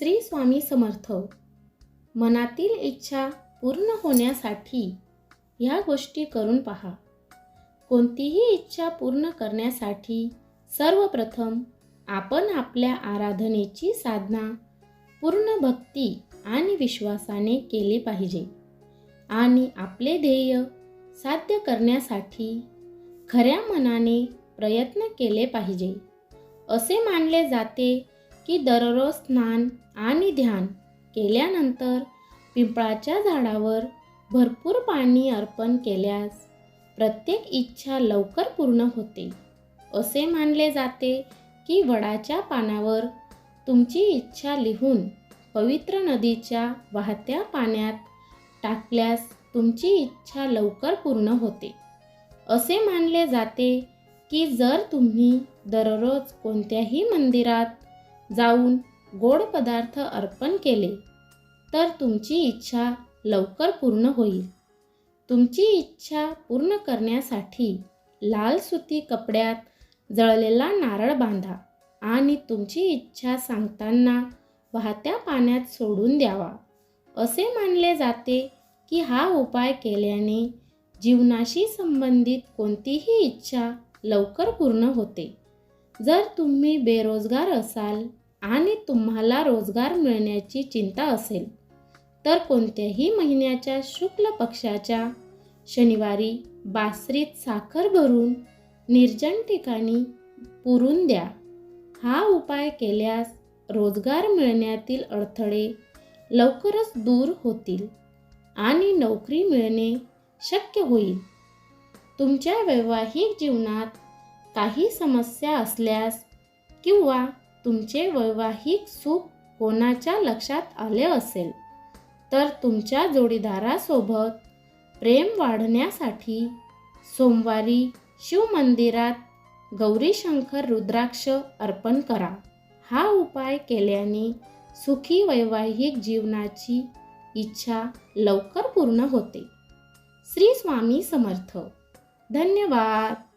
श्री स्वामी समर्थ. मनातील इच्छा पूर्ण होण्यासाठी ह्या गोष्टी करून पहा. कोणतीही इच्छा पूर्ण करण्यासाठी सर्वप्रथम आपण आपल्या आराधनेची साधना पूर्ण भक्ती आणि विश्वासाने केली पाहिजे आणि आपले ध्येय साध्य करण्यासाठी खऱ्या मनाने प्रयत्न केले पाहिजे. असे मानले जाते की दररोज स्नान आणि ध्यान केल्यानंतर पिंपळाच्या झाडावर भरपूर पाणी अर्पण केल्यास प्रत्येक इच्छा लवकर पूर्ण होते. असे मानले जाते की वडाच्या पानावर तुमची इच्छा लिहून पवित्र नदीच्या वाहत्या पाण्यात टाकल्यास तुमची इच्छा लवकर पूर्ण होते. असे मानले जाते की जर तुम्ही दररोज कोणत्याही मंदिरात जाऊन गोड पदार्थ अर्पण केले तर तुमची इच्छा लवकर पूर्ण होईल. तुमची इच्छा पूर्ण करण्यासाठी लाल सुती कपड्यात जळलेला नारळ बांधा आणि तुमची इच्छा सांगताना वाहत्या पाण्यात सोडून द्यावा. असे मानले जाते की हा उपाय केल्याने जीवनाशी संबंधित कोणतीही इच्छा लवकर पूर्ण होते. जर तुम्ही बेरोजगार असाल आणि तुम्हाला रोजगार मिळण्याची चिंता असेल तर कोणत्याही महिन्याच्या शुक्ल पक्षाच्या शनिवारी बासरीत साखर भरून निर्जन ठिकाणी पुरून द्या. हा उपाय केल्यास रोजगार मिळण्यातील अडथळे लवकरच दूर होतील आणि नोकरी मिळणे शक्य होईल. तुमच्या वैवाहिक जीवनात काही समस्या असल्यास किंवा तुमचे वैवाहिक सुख कोणाच्या लक्षात आले असेल? तर तुमच्या जोडीदारासोबत प्रेम वाढण्यासाठी सोमवारी शिवमंदिरात गौरीशंकर रुद्राक्ष अर्पण करा. हा उपाय केल्याने सुखी वैवाहिक जीवनाची इच्छा लवकर पूर्ण होते. श्री स्वामी समर्थ. धन्यवाद.